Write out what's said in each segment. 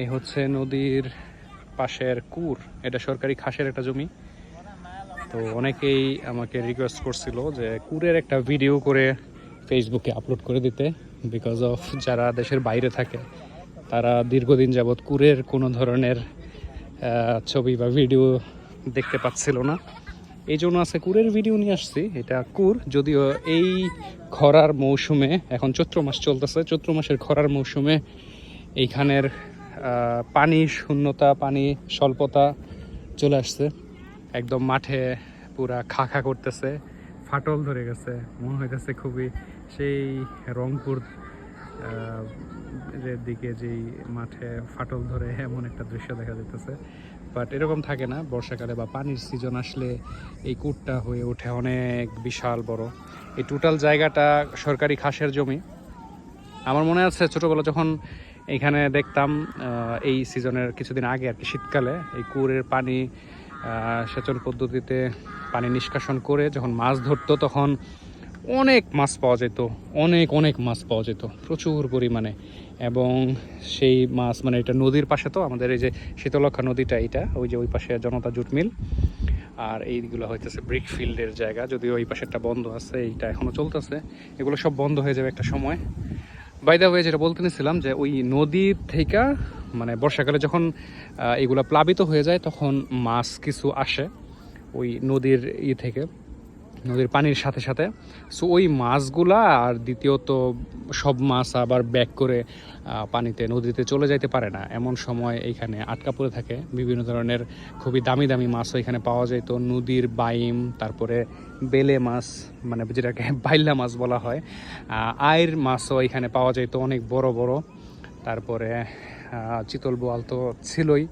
এই হচ্ছে নদীর পাশের কুর। এটা সরকারি খাসের একটা জমি। তো অনেকেই আমাকে রিকোয়েস্ট করছিল যে কুরের একটা ভিডিও করে ফেসবুকে আপলোড করে দিতে। বিকজ অফ যারা দেশের বাইরে থাকে, তারা দীর্ঘদিন যাবৎ কুরের কোনো ধরনের ছবি বা ভিডিও দেখতে পাচ্ছিল না। এই জন্য আছে কুরের ভিডিও নিয়ে আসছি। এটা কুর, যদিও এই খরার মৌসুমে, এখন চৈত্র মাস চলতেছে, চৈত্র মাসের খরার মৌসুমে এইখানের পানি শূন্যতা, পানি স্বল্পতা চলে আসছে। একদম মাঠে পুরা খা খা করতেছে, ফাটল ধরে গেছে। মনে হইতেছে খুবই সেই রংপুর এর দিকে যেই মাঠে ফাটল ধরে এমন একটা দৃশ্য দেখা যেতেছে বাট এরকম থাকে না, বর্ষাকালে বা পানির সিজন আসলে এই কুটটা হয়ে ওঠে অনেক বিশাল বড়। এই টোটাল জায়গাটা সরকারি খাসের জমি। আমার মনে আছে ছোটবেলা যখন এখানে দেখতাম এই সিজনের কিছুদিন আগে আর কি শীতকালে, এই কুয়োর পানি সেচন পদ্ধতিতে পানি নিষ্কাশন করে যখন মাছ ধরতো তখন অনেক মাছ পাওয়া যেত, অনেক অনেক মাছ পাওয়া যেত, প্রচুর পরিমাণে। এবং সেই মাছ মানে এটা নদীর পাশে তো আমাদের এই যে শীতলক্ষা নদীটা এটা ওই যে ওই পাশে জনতা জুট মিল। আর এইগুলো হইতেছে ব্রিক ফিল্ডের জায়গা, যদিও ওই পাশেরটা বন্ধ আছে, এইটা এখনও চলতেছে। এগুলো সব বন্ধ হয়ে যাবে একটা সময়। বাই দা ওয়ে যেটা বলতে নিছিলাম যে ওই নদী থেকে মানে বর্ষাকালে যখন এগুলা প্লাবিত হয়ে যায়, তখন মাছ কিছু আসে ওই নদীর ই থেকে। নদীর পানির সাথে সাথে। সো ওই মাছগুলা আর দ্বিতীয়ত সব মাছ আবার ব্যাক করে পানিতে, নদীতে চলে যাইতে পারে না। এমন সময় এইখানে আটকা পড়ে থাকে। বিভিন্ন ধরনের খুবই দামি দামি মাছও এখানে পাওয়া যায়। তো নদীর বাইম, তারপরে বেলে মাছ মানে যেটাকে বাইল্লা মাছ বলা হয় আয়ের মাছও এখানে পাওয়া যায়। তো অনেক বড় বড়। তারপরে চিতল বোয়াল তো ছিলই।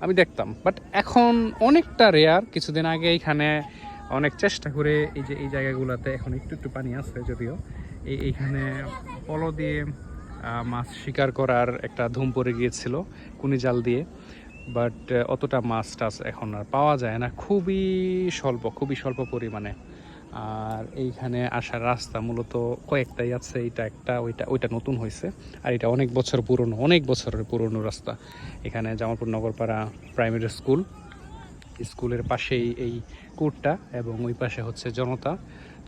আমি দেখতাম। বাট এখন অনেকটা রেয়ার কিছুদিন আগে এখানে অনেক চেষ্টা করে এই যে এই জায়গাগুলোতে এখন একটু একটু পানি আছে যদিও। এই এইখানে পলো দিয়ে মাছ শিকার করার একটা ধুম পড়ে গিয়েছিল কুনি জাল দিয়ে। বাট অতটা মাছ টাছ এখন আর পাওয়া যায় না। খুবই স্বল্প খুবই স্বল্প পরিমাণে। আর এইখানে আসার রাস্তা মূলত কয়েকটাই আছে। এটা একটা, ওইটা ওইটা নতুন হয়েছে। আর এটা অনেক বছর পুরনো, অনেক বছরের পুরনো রাস্তা। এখানে জামালপুর নগরপাড়া প্রাইমারি স্কুল। স্কুলের পাশেই এই কোর্টটা এবং ওই পাশে হচ্ছে Janata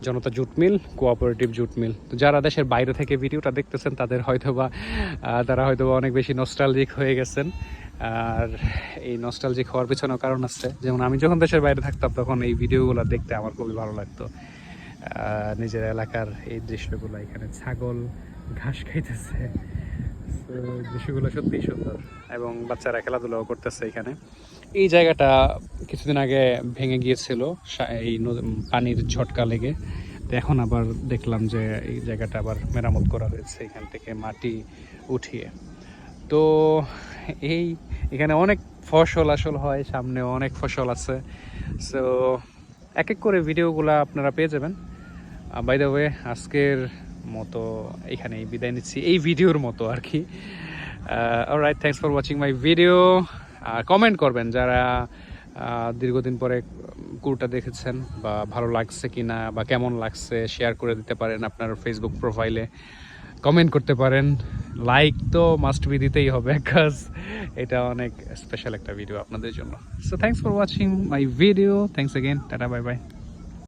Janata jute mill cooperative jute mill. তো যারা দেশের বাইরে থেকে ভিডিওটা দেখতেছেন, তাদের হয়তোবা তারা হয়তোবা অনেক বেশি নস্টালজিক হয়ে গেছেন। আর এই নস্টালজিক হওয়ার পেছনেও কারণ আছে। যেমন আমি যখন দেশের বাইরে থাকতাম, তখন এই ভিডিওগুলো দেখতে আমার খুবই ভালো লাগতো। নিজের এলাকার এই দৃশ্যগুলো, এখানে ছাগল, ঘাস খাইতেছে। দৃশ্যগুলো সত্যিই সুন্দর। এবং বাচ্চারা খেলাধুলাও করতেছে এখানে। এই জায়গাটা কিছুদিন আগে ভেঙে গিয়েছিল এই পানির ঝটকা লেগে। তো এখন আবার দেখলাম যে এই জায়গাটা আবার মেরামত করা হয়েছে এখান থেকে মাটি উঠিয়ে। তো এই, এখানে অনেক ফসল আসল হয়, সামনে অনেক ফসল আছে। সো এক এক করে ভিডিওগুলো আপনারা পেয়ে যাবেন। বাই দ্য ওয়ে আজকের মতো এখানেই বিদায় নিচ্ছি, এই ভিডিওর মতো আর কি। Right thanks for watching my video comment করবেন যারা দীর্ঘদিন পরে কুরটা দেখেছেন বা ভালো লাগছে কি না বা কেমন লাগছে শেয়ার করে দিতে পারেন আপনার ফেসবুক প্রোফাইলে কমেন্ট করতে পারেন। লাইক তো মাস্ট বি দিতেই হবে কাজ এটা অনেক স্পেশাল একটা ভিডিও আপনাদের জন্য। So thanks for watching my video thanks again tata bye bye